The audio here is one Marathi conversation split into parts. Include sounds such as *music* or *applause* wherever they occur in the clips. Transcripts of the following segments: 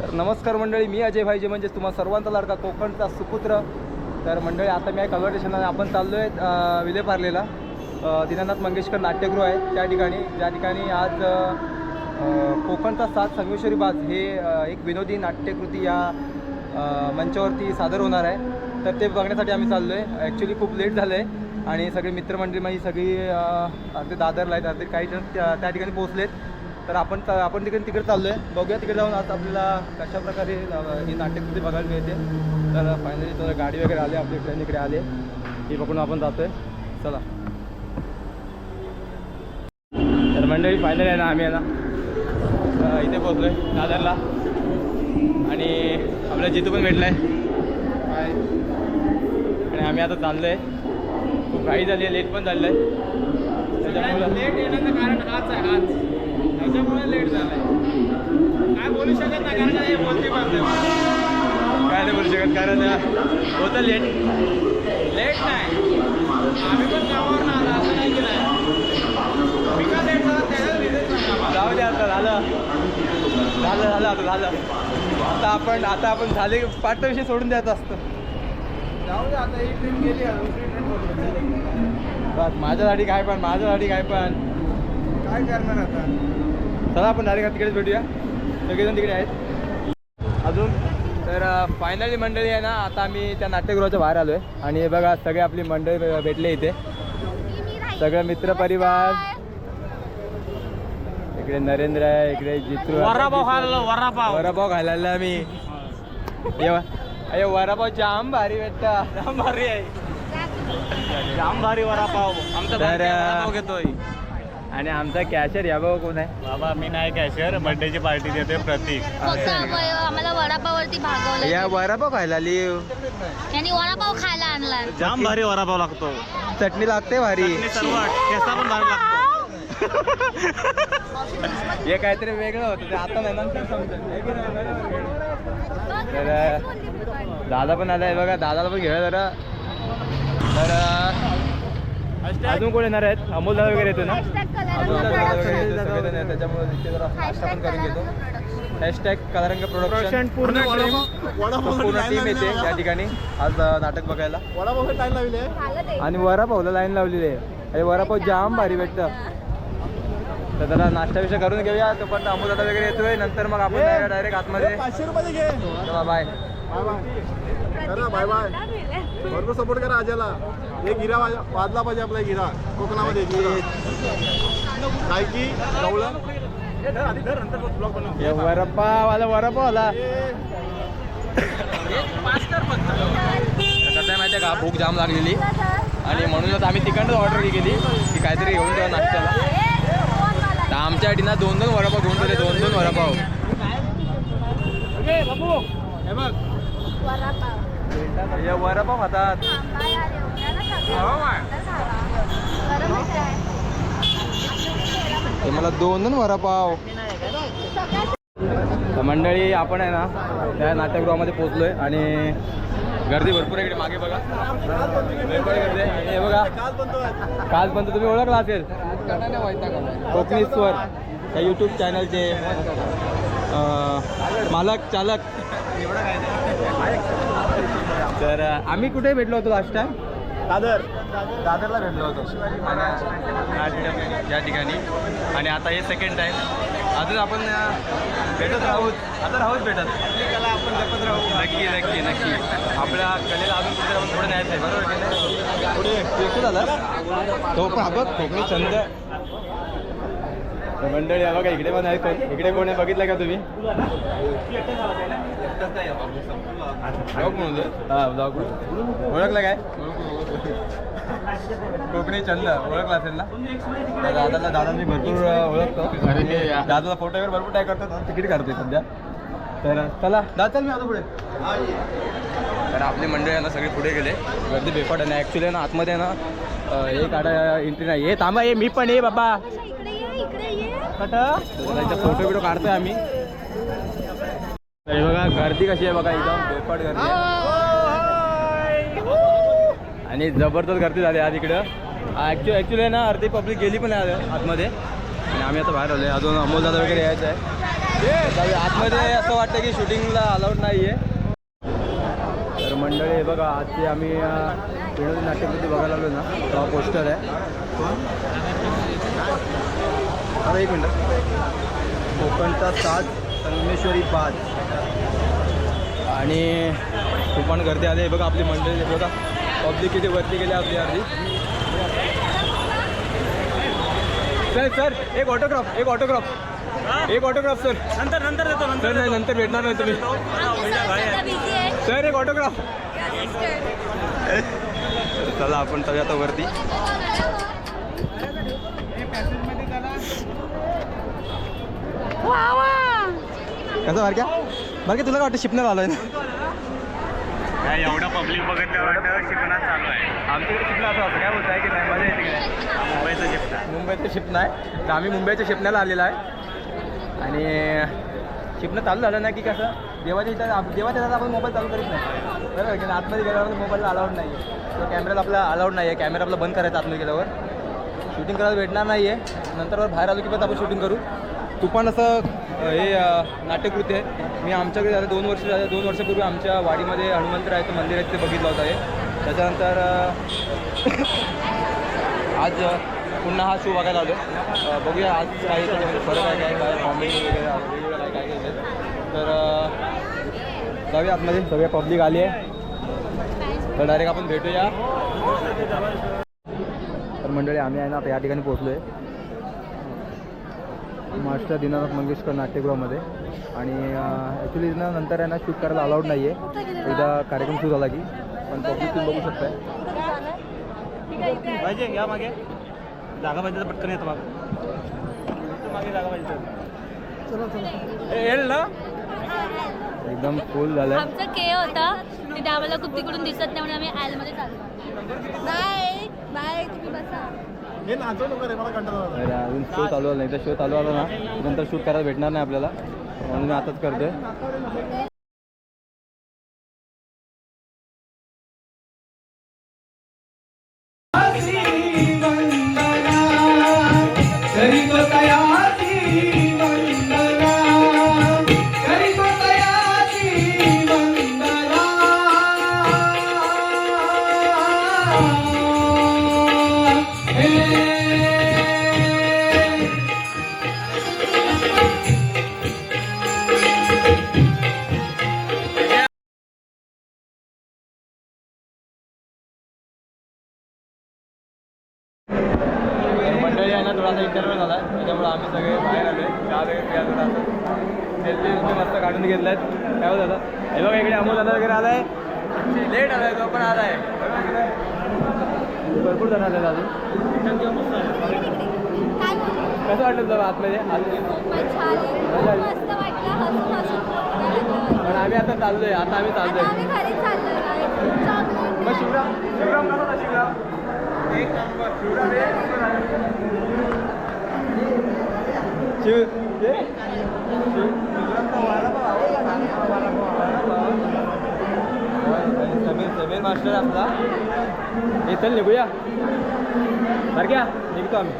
तर नमस्कार मंडळी मी अजय भाईजे म्हणजे तुम्हा सर्वांचा लाडका कोकणचा सुपुत्र. तर मंडळी आता मी आहे स्टेशनला आपण चाललो आहे विलेपार्लेला दीनानाथ मंगेशकर नाट्यगृह आहे त्या ठिकाणी. ज्या ठिकाणी आज कोकणचा सात संगमेश्वरी बाज हे एक विनोदी नाट्यकृती या मंचावरती सादर होणार आहे. तर ते बघण्यासाठी आम्ही चाललो आहे ॲक्च्युली खूप लेट झालं आहे आणि सगळे मित्रमंडळी माझी सगळी अ, अर्धे दादरला आहेत. अर्धे काही जण त्या त्या ठिकाणी पोहोचलेत. तर आपण आपण तिकडे तिकडे चाललो आहे बघूया तिकडे जाऊन आता आपल्याला कशा प्रकारे ही नाट्यकृती बघायला मिळते. तर फायनली तर गाडी वगैरे आली आपल्या ट्रेन इकडे आले. ही बघून आपण जातोय. चला. तर मंडळी फायनल आहे ना आम्ही आहे ना इथे पोहोचलो आहे दादरला. आणि आपला जितू पण भेटला आहे आणि आम्ही आता चाललो आहे खूप घाई झाली आहे लेट पण झालेलं आहे त्याच्यामुळं लेट येण्याचं कारण हाच आहे हाच. त्याच्यामुळे लेट झालाय. काय बोलू शकत नाही कारण काय बोलते काय नाही बोलू शकत कारण होतं लेट लेट नाही. आम्ही पण कामावर ना आला असं नाही की नाही? मी का लेट झाला? त्याला रिझन जाऊ दे आता झालं. झालं झालं आता झालं. आता आपण आता आपण झाले पाठचा विषय सोडून द्यायचा असतं. जाऊ दे आता ही ट्रेन गेली दुसरी ट्रेन बोलतो बस माझ्यासाठी काय पण माझ्यासाठी काय पण. काय करणार आता? चला आपण डायरेक्ट तिकडेच भेटूया. सगळेजण तिकडे आहेत. अजून तर फायनली मंडळी आहे ना आता आम्ही त्या नाट्यगृहाच्या बाहेर आलो आहे आणि बघा सगळे आपली मंडळी भेटले इथे. सगळं मित्रपरिवार इकडे नरेंद्र आहे इकडे जितू. वरापाव वरापाव ये वा- अरे वडापाव जाम भारी भेटता जाम भारी आहे. जाम भारी वरापाव आमचा घेतोय. आणि आमचा कॅशर या बघा कोण आहे? बाबा मी नाही कॅशर बर्थडेची पार्टी देतोय प्रतीक. फक्त आम्हाला वडापाववरती भागवलं या वडापाव खायला आली. यांनी वडापाव खायला आणला. जाम भारी वरापाव लागतो. चटणी लागते भारी. सर्व पण भारी लागतो. हे काहीतरी वेगळं होतं. ते आता नाही नंतर समजेल. हे की नाही? तर दादा पण आलाय बघा. दादाला पण घेऊया जरा. तर अजून कोण येणार आहेत? अमोल दादा वगैरे येतो ना? हॅशटॅग कलारंग प्रोडक्शन पूर्ण पूर्ण टीम येते त्या ठिकाणी. आज नाटक बघायला. वडापाव टाईम लावले आणि वरापावला लाईन लावलेली आहे. अरे वरापाव जाम भारी भेटतं. तर जरा नाश्ता विषय करून घेऊया. तो पण अमोल दादा वगैरे येतोय. नंतर मग आपण डायरेक्ट आतमध्ये. पाचशे रुपये घे. चला बाय बाय बाय. करा बाय बाय भरपूर सपोर्ट करा आजाला एक गिरा वाज- वाजला पाहिजे आपला गिरा कोकणामध्ये काय की गवळण हे वरापाव आला वरापाव आला कसं आहे माहिती आहे का? भूक जाम लागलेली. आणि म्हणूनच आम्ही तिकडनंच ऑर्डर केली की काहीतरी घेऊन ठेवा नाश्त्याला. तर आमच्यासाठी ना दोन दोन वडापाव घेऊन ठेवले दोन दोन वडापाव हे. बघ. हे वडापाव खातात. मला दोन दोन वडापाव तर मंडळी आपण आहे ना त्या नाट्यगृहामध्ये पोहोचलोय आणि गर्दी भरपूर आहे इकडे मागे बघा. गर्दी हे बघा. काल पण तुम्ही ओळखला असेल. कोकणी स्वर या यूट्यूब चॅनलचे मालक चालक. तर आम्ही कुठे भेटलो होतो लास्ट टाइम दादर. दादरला भेटलो होतो. आणि या ठिकाणी आणि आता हे सेकंड टाइम अजून आपण भेटत राहूत आता राहूच भेटत. कला आपण जपत राहू नक्की नक्की नक्की. आपल्या कलेला अजून कुठे आपण पुढे न्यायचं आहे बरोबर की नाही? पुढे झालं. तो पण बघ कोकणी छंद. मंडळी बघा इकडे पण आहे कोण? इकडे कोण आहे? बघितलं का तुम्ही? हा ओळखलं काय? कोकणी छंद ओळखला असेल ना? दादाला दादा मी भरपूर ओळखतो. दादाला फोटो वगैरे भरपूर टाय करतो तिकीट काढतोय सध्या. तर चला दादा चल मी आता पुढे. तर आपली मंडळी आहे ना सगळे पुढे गेले. गर्दी बेफाट आहे ना ॲक्च्युली आहे ना आतमध्ये आहे ना हे काढा एंट्री नाही. हे थांबा हे मी पण ये बाबा. इकडे ये इकडे ये. त्याचा फोटो बिटो काढतोय आम्ही. तर हे बघा गर्दी कशी आहे बघा एकदम बेपट गर्दी आहे. आणि जबरदस्त गर्दी झाली आज इकडं. ॲक्च्युली ॲक्च्युली ना अर्धी पब्लिक गेली पण आहे आतमध्ये. आणि आम्ही आता बाहेर आलो आहे अजून अमोल दादा वगैरे यायचं आहे. आतमध्ये असं वाटतं की शूटिंगला अलाउड नाही आहे तर मंडळी हे बघा आजची आम्ही विनोदी नाट्यकृती बघायला आलो ना. तेव्हा पोस्टर आहे. अरे एक मिनटं. कोकणचा साथ संगमेश्वरी पाच आणि तुफान गर्दी आली. बघा आपली मंडळी. बघा. पब्लिक किती वरती गेली आपली अर्धी. सर सर एक ऑटोग्राफ एक ऑटोग्राफ एक ऑटोग्राफ सर. नंतर नंतर देतो नंतर सर नाही नंतर भेटणार नाही तुम्ही. सर एक ऑटोग्राफ चला आपण जाऊया आता वरती. कसं बारक्या बारक्या तुला काय वाटतं शिपण्यात आलोय ना? काय एवढा पब्लिक बघितल्यावर शिकवणार चालू आहे. आमच्याकडे शिपणं असं असं काय बोलताय? की नाही मजा येते की नाही? मुंबईचं शिकता मुंबईचं शिपणं आहे. तर आम्ही मुंबईच्या शिपण्याला आलेला आहे. आणि शिपणं चालू झालं ना की कसं? देवाच्या इथं देवाच्या इथं आपण मोबाईल चालू करीत नाही. बरोबर की? आतमध्ये गेल्यावर मोबाईलला अलाउड नाही आहे तर कॅमेराला आपला अलाउड नाही आहे कॅमेरा आपला बंद करायचा आतमध्ये गेल्यावर. शूटिंग करायला भेटणार नाही आहे नंतर बाहेर आलो की परत आपण शूटिंग करू. तू पण असं हे अ, नाट्यकृती आहे. मी आमच्याकडे झालं दोन वर्ष झालं दोन वर्षापूर्वी आमच्या वाडीमध्ये हनुमंतरायचं मंदिर आहे ते बघितलं होतं हे. त्याच्यानंतर आज पुन्हा हा शो बघायला आलो बघूया आज काही म्हणजे फरक आहे काय काय कॉमेडी वगैरे वेगवेगळं काय काय तर जाऊया आतमध्ये सगळ्या पब्लिक आली आहे. तर डायरेक्ट आपण भेटूया. तर मंडळी आम्ही आहे ना आता या ठिकाणी पोहोचलो आहे मास्टर दीनानाथ मंगेशकर नाट्यगृहामध्ये. आणि ॲक्च्युली ना नंतर आहे ना शूट करायला अलाउड नाही आहे एकदा कार्यक्रम सुरू झाला की पण पब्लिक तुम्ही बघू शकताय. पाहिजे या मागे. जागा पाहिजे पटकन येतो मागे. मागे जागा पाहिजे तर. येईल ना? एकदम फुल झालं आमचा के होता. तिथे आम्हाला खूप तिकडून दिसत नाही म्हणून आम्ही ॲलमध्ये चाललो. बाय. बाय. तुम्ही बसा. आला. अरे अजून शो चालू झाला नाही तर शो चालू आला ना. नंतर शूट करायला भेटणार नाही आपल्याला. म्हणून मी आताच करतोय. मंडळी आहे ना थोडासा इंटरव्ह्यू झाला. त्याच्यामुळे आम्ही सगळे बाहेर आलोय. चहा वगैरे प्यायला होता सेल्फी वगैरे मस्त काढून घेतलायत. काय होत? आता हे बघा इकडे अमोल दादा वगैरे आलाय. लेट आलाय तो पण की नाही? भरपूर जण आले अजून. काय बोलू? कसं वाटलं तुला आतमध्ये? आत- पण आहे. आम्ही आता चाललोय. आता आम्ही आता चाललोय. मग शिवराम शिवराम कसा शिवराम? समीर समीर मास्टर आपला चल निघूया बरं घ्या निघतो आम्ही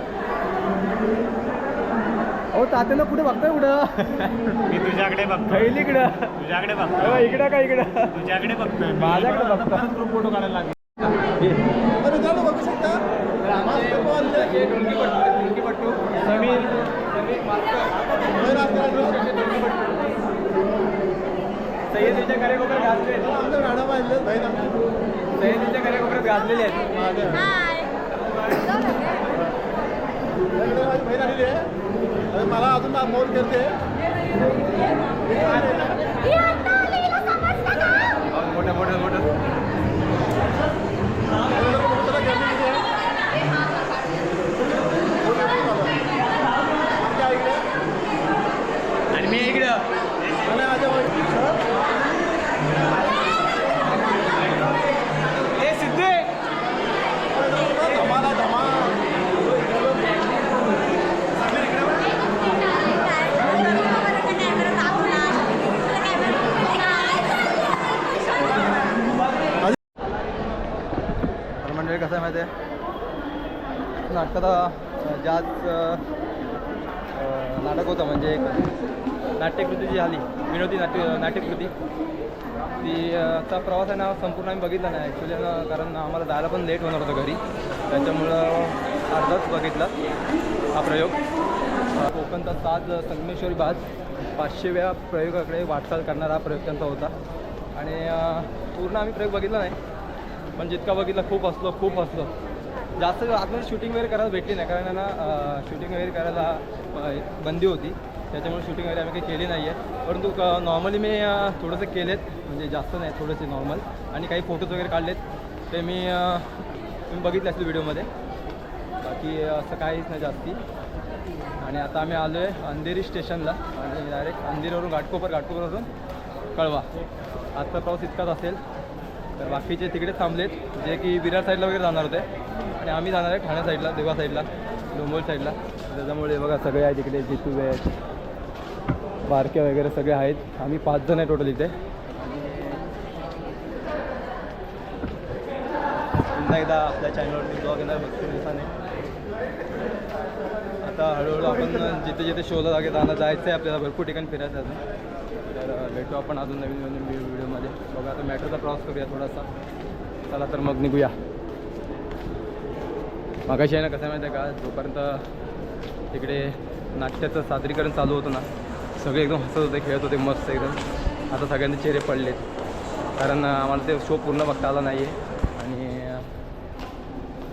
अहो तात्याला कुठे बघताय. कुठं मी तुझ्याकडे बघतो खैलीकडं तुझ्याकडे बघतो इकडं का इकडं? तुझ्याकडे बघतोय. माझ्याकडे बघतो फोटो काढायला लागले. मित्रांनो बघू शकता. सह्याद्रीच्या कार्यकोपऱ्यात गाजले. आमचं गाणं बाहेर आमचं. सह्याद्रीच्या कार्यकोपऱ्यात गाजलेले आहेत मला अजून फोन करते मोठं मोठं मोठं तुला गर्दी किती आहे? आमच्या इकडे आणि मी इकडं आणि माझ्या वहिनी- ए सिद्धे धमाला धमाल तर मंडळी कसं आहे माहिती आहे आज नाटक होतं म्हणजे एक नाट्यकृती जी झाली विनोदी नाट्य नाट्यकृती. ती अ, प्रवास आहे ना संपूर्ण आम्ही बघितला नाही ॲक्च्युली कारण आम्हाला जायला पण लेट होणार होतं घरी. त्याच्यामुळं अर्धाच बघितला हा प्रयोग. कोकणचा साज संगमेश्वरी बाज पाचशेव्या प्रयोगाकडे वाटचाल करणारा हा प्रयोग त्यांचा होता. आणि पूर्ण आम्ही प्रयोग बघितला नाही पण जितका बघितला खूप हसलो खूप हसलो. जास्त आतमध्ये शूटिंग वगैरे करायला भेटली नाही. कारण त्यांना ना शूटिंग वगैरे करायला बंदी होती. त्याच्यामुळे शूटिंग वगैरे आम्ही काही केली नाही आहे परंतु नॉर्मली मी थोडंसं केलेत. म्हणजे जास्त नाही थोडेसे नॉर्मल आणि काही फोटोज वगैरे काढलेत. ते मी तुम्ही बघितले असतील व्हिडिओमध्ये. बाकी असं काहीच नाही जास्ती. आणि आता आम्ही आलो आहे अंधेरी स्टेशनला. आणि डायरेक्ट अंधेरीवरून घाटकोपर घाटकोपरवरून कळवा. आजचा प्रवास इतकाच असेल. तर बाकीचे तिकडे थांबलेत. जे की विरार साईडला वगैरे जाणार होते. आणि आम्ही जाणार आहे ठाणे साईडला देवा साईडला डोंबोल साईडला. त्याच्यामुळे बघा सगळे आहे तिकडे जितू आहेत बारके वगैरे सगळे आहेत. आम्ही पाच जण आहे टोटल इथे. पुन्हा एकदा आपल्या चॅनलवरती ब्लॉग येणार भरपूर दिवसाने. आता हळूहळू आपण जिथे जिथे शोला जागे जाणं जायचं आहे आपल्याला भरपूर ठिकाणी फिरायचं अजून. तर भेटू आपण अजून नवीन नवीन व्हिडिओ व्हिडिओमध्ये बघा आता मॅट्रोचा प्रवास करूया थोडासा. चला तर मग निघूया. मागाशी आहे ना कसं आहे माहिती आहे का? जोपर्यंत तिकडे नाट्याचं सादरीकरण चालू होतं ना सगळे एकदम हसत होते खेळत होते मस्त एकदम. आता सगळ्यांचे चेहरे पडलेत. कारण आम्हाला ते शो पूर्ण बघता आला नाही आहे आणि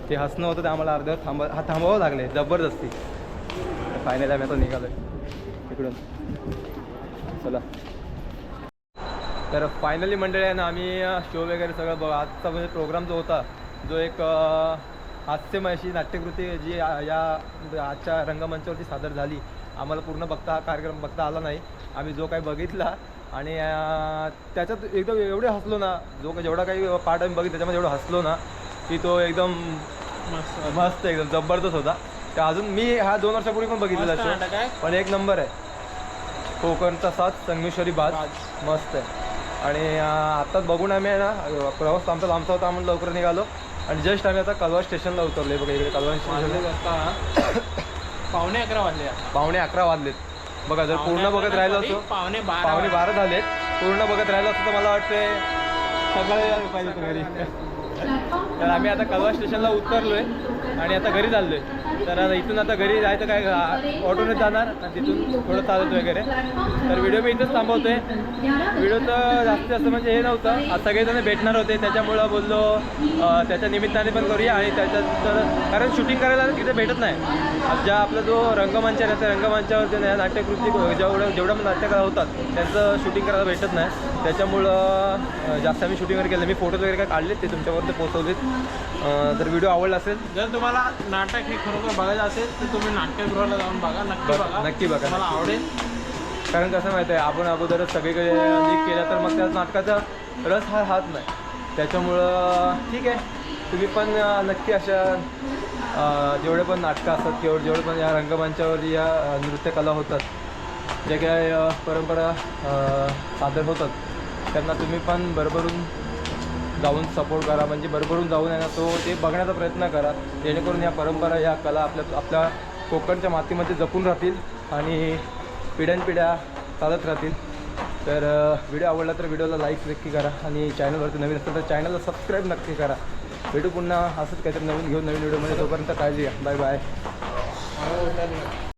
ते हसणं होतं ते आम्हाला अर्ध्यावर थांबा हा थांबावं लागले जबरदस्ती. फायनल आम्ही आता निघालो आहे इकडून. चला. तर फायनली मंडळी आहे ना आम्ही शो वगैरे सगळं बघ आजचा म्हणजे प्रोग्राम जो होता जो एक हास्यमय अशी नाट्यकृती जी या आजच्या रंगमंचावरती सादर झाली आम्हाला पूर्ण बघता हा कार्यक्रम बघता आला नाही. आम्ही जो काही बघितला आणि त्याच्यात एकदम एवढे हसलो ना जो काही जेवढा काही पार्ट आम्ही बघितला त्याच्यामध्ये एवढं हसलो ना की तो एकदम मस्त. एकदम जबरदस्त होता. तर अजून मी हा दोन वर्षापूर्वी पण बघितलेला शो पण एक नंबर आहे. कोकणचा साथ संगमेश्वरी बाज मस्त आहे. आणि आत्ताच बघून आम्ही आहे ना प्रवास आमचा लांबचा होता आम्ही लवकर निघालो. आणि जस्ट आम्ही आता कलवा स्टेशनला उतरलो बघा इकडे कलवा स्टेशन *coughs* पावणे अकरा वाजले पावणे अकरा वाजले बघा जर पूर्ण बघत राहिलो असतो पावणे पावणे बारा झालेत. पूर्ण बघत राहिलो असतो तर मला वाटते सकाळी यायला पाहिजे घरी. तर आम्ही आता कलवा स्टेशनला उतरलोय आणि आता घरी चाललोय. तर आता इथून आता घरी जायचं काय ऑटोने जाणार आणि तिथून थोडं चालत वगैरे. तर व्हिडिओ मी इथंच थांबवतोय. व्हिडिओ तर जास्त जास्त म्हणजे हे नव्हतं. आज सगळेजण भेटणार होते. त्याच्यामुळं बोललो त्याच्या निमित्ताने पण करूया आणि त्याच्यात तर कारण शूटिंग करायला तिथे भेटत नाही. ज्या आपला जो रंगमंच आहे त्या रंगमंचावर जे नाट्यकृती जेवढं जेवढ्या पण नाट्यकला होतात त्यांचं शूटिंग करायला भेटत नाही. त्याच्यामुळं जास्त आम्ही शूटिंग वगैरे केलं मी फोटोज वगैरे काय काढलेत ते तुमच्यापर्यंत पोहोचवलेत. अं, तर व्हिडिओ आवडला असेल जर तुम्हाला नाटक हे खरोखर बघायचं असेल तर तुम्ही नाट्यगृहाला जाऊन बघा. नक्की बघा, नक्की बघा. तुम्हाला आवडेल. कारण कसं माहिती आहे आपण अगोदरच सगळीकडे लीक केलं तर मग त्या नाटकाचा रस हा हात नाही. त्याच्यामुळं ठीक आहे. तुम्ही पण नक्की अशा जेवढे पण नाटकं असतात किंवा जेवढे पण या रंगमंचावर या नृत्यकला होतात जे काय परंपरा सादर होतात त्यांना तुम्ही पण भरभरून जाऊन सपोर्ट करा. म्हणजे भरभरून जाऊन आहे ना तो ते बघण्याचा प्रयत्न करा. जेणेकरून या परंपरा या कला आपल्या आपल्या कोकणच्या मातीमध्ये जपून राहतील आणि पिढ्यानपिढ्या चालत राहतील. तर व्हिडिओ आवडला तर व्हिडिओला लाईक नक्की करा आणि चॅनलवरती नवीन असेल तर चॅनलला सबस्क्राईब नक्की करा. भेटू पुन्हा असंच काहीतरी नवीन घेऊन नवीन व्हिडिओमध्ये. तोपर्यंत काळजी घ्या. Bye bye